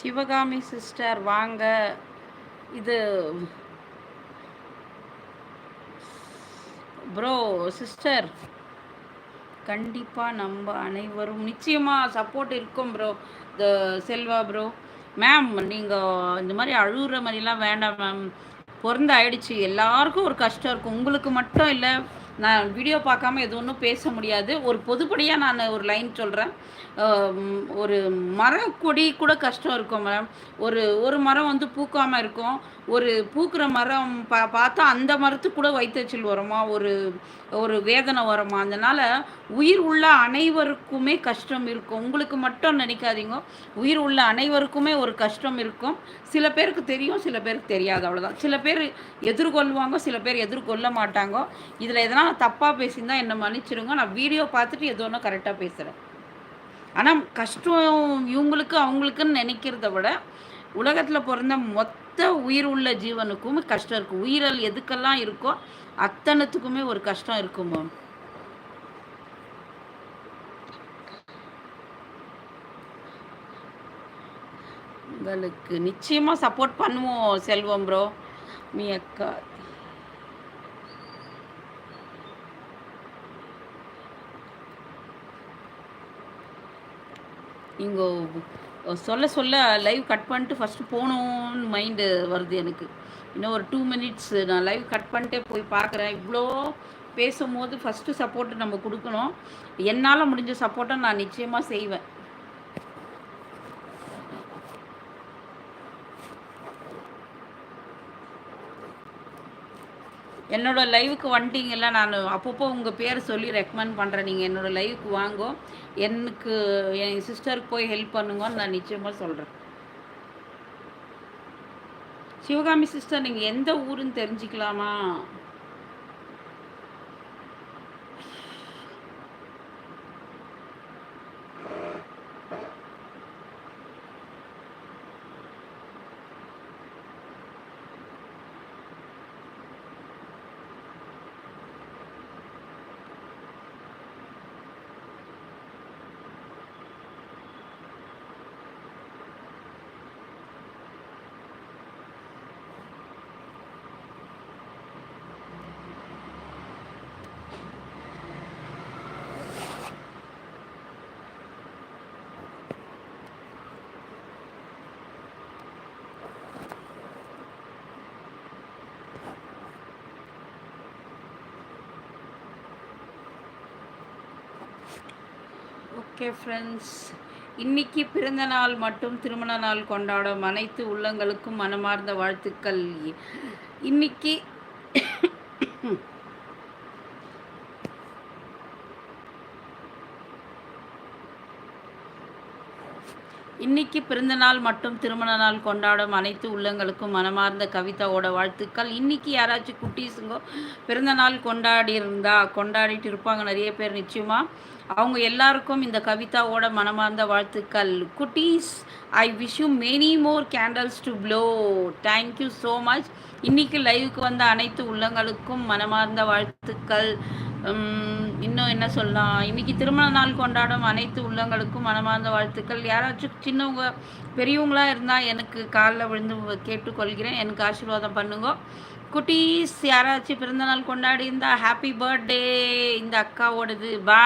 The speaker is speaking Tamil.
சிவகாமி சிஸ்டர் வாங்க. இது ப்ரோ சிஸ்டர் கண்டிப்பாக நம்ம அனைவரும் நிச்சயமாக சப்போர்ட் இருக்கும் bro the Selva bro ma'am நீங்கள் இந்த மாதிரி அழுகுற மாதிரிலாம் வேண்டாம் மேம் பிறந்து ஆயிடுச்சு. எல்லாருக்கும் ஒரு கஷ்டம் இருக்கும். உங்களுக்கு மட்டும் இல்லை. நான் வீடியோ பார்க்காம எது ஒன்றும் பேச முடியாது. ஒரு பொதுப்படியாக நான் ஒரு லைன் சொல்கிறேன் ஒரு மரக்கொடி கூட கஷ்டம் இருக்கும் மேடம் ஒரு ஒரு மரம் வந்து பூக்காமல் இருக்கும். ஒரு பூக்கிற மரம் பா பார்த்தா அந்த மரத்துக்கு கூட வைத்தச்சல் வருமா? ஒரு ஒரு வேதனை வருமா? அதனால் உயிர் உள்ள அனைவருக்குமே கஷ்டம் இருக்கும். உங்களுக்கு மட்டும் நினைக்காதீங்க. உயிர் உள்ள அனைவருக்குமே ஒரு கஷ்டம் இருக்கும். சில பேருக்கு தெரியும் சில பேருக்கு தெரியாது. அவ்வளோதான் சில பேர் எதிர்கொள்வாங்க சில பேர் எதிர்கொள்ள மாட்டாங்க. இதில் எதனால் நான் தப்பாக பேசியிருந்தால் என்னை மன்னிச்சிருங்க நான் வீடியோ பார்த்துட்டு எது ஒன்றும் கரெக்டாக பேசுகிறேன் ஆனால் கஷ்டம் இவங்களுக்கு அவங்களுக்குன்னு நினைக்கிறத விட உலகத்தில் பிறந்த மொத்த உயிர் உள்ள ஜீவனுக்கும் கஷ்டம் இருக்கும் உயிரல் எதுக்கெல்லாம் இருக்கோ அத்தனத்துக்குமே ஒரு கஷ்டம் இருக்குமோ உங்களுக்கு நிச்சயமாக சப்போர்ட் பண்ணுவோம் செல்வம் ப்ரோ மீ அக்கா இங்கே சொல்ல சொல்ல லைவ் கட் பண்ணிட்டு ஃபஸ்ட்டு போகணுன்னு மைண்டு வருது எனக்கு. இன்னும் ஒரு டூ மினிட்ஸ் நான் லைவ் கட் பண்ணிட்டே போய் பார்க்குறேன். இவ்வளோ பேசும்போது ஃபஸ்ட்டு சப்போர்ட்டு நம்ம கொடுக்கணும். என்னால் முடிஞ்ச சப்போர்ட்டை நான் நிச்சயமாக செய்வேன். என்னோடய லைவுக்கு வந்துட்டீங்கல்ல நான் அப்பப்போ உங்கள் பேர் சொல்லி ரெக்கமெண்ட் பண்ணுறேன் நீங்கள் என்னோடய லைவுக்கு வாங்கோ. எனக்கு என் சிஸ்டருக்கு போய் ஹெல்ப் பண்ணுங்கன்னு நான் நிச்சயமாக சொல்கிறேன் சிவகாமி சிஸ்டர் நீங்கள் எந்த ஊருன்னு தெரிஞ்சுக்கலாமா? ஓகே ஃப்ரெண்ட்ஸ் இன்னைக்கு பிறந்த நாள் மற்றும் திருமண நாள் கொண்டாடும் அனைத்து உள்ளங்களுக்கும் மனமார்ந்த வாழ்த்துக்கள். இன்னைக்கு இன்னைக்கு பிறந்தநாள் மற்றும் திருமண நாள் கொண்டாடும் அனைத்து உள்ளங்களுக்கும் மனமார்ந்த கவிதாவோட வாழ்த்துக்கள். இன்னைக்கு யாராச்சும் குட்டீஸுங்கோ பிறந்தநாள் கொண்டாடி இருந்தா கொண்டாடிட்டு இருப்பாங்க நிறைய பேர் நிச்சயமாக அவங்க எல்லாருக்கும் இந்த கவிதாவோட மனமார்ந்த வாழ்த்துக்கள். குட்டீஸ் I wish you many more candles to blow. Thank you so much இன்னைக்கு லைவுக்கு வந்த அனைத்து உள்ளங்களுக்கும் மனமார்ந்த வாழ்த்துக்கள். இன்னும் என்ன சொல்லலாம்? இன்னைக்கு திருமண நாள் கொண்டாடும் அனைத்து உள்ளங்களுக்கும் மனமார்ந்த வாழ்த்துக்கள். யாராச்சும் சின்னவங்க பெரியவங்களாக இருந்தால் எனக்கு காலில் விழுந்து கேட்டுக்கொள்கிறேன். எனக்கு ஆசீர்வாதம் பண்ணுங்க. குட்டீஸ் யாராச்சும் பிறந்தநாள் கொண்டாடி இருந்தால் ஹாப்பி பர்த்டே இந்த அக்காவோடது. பா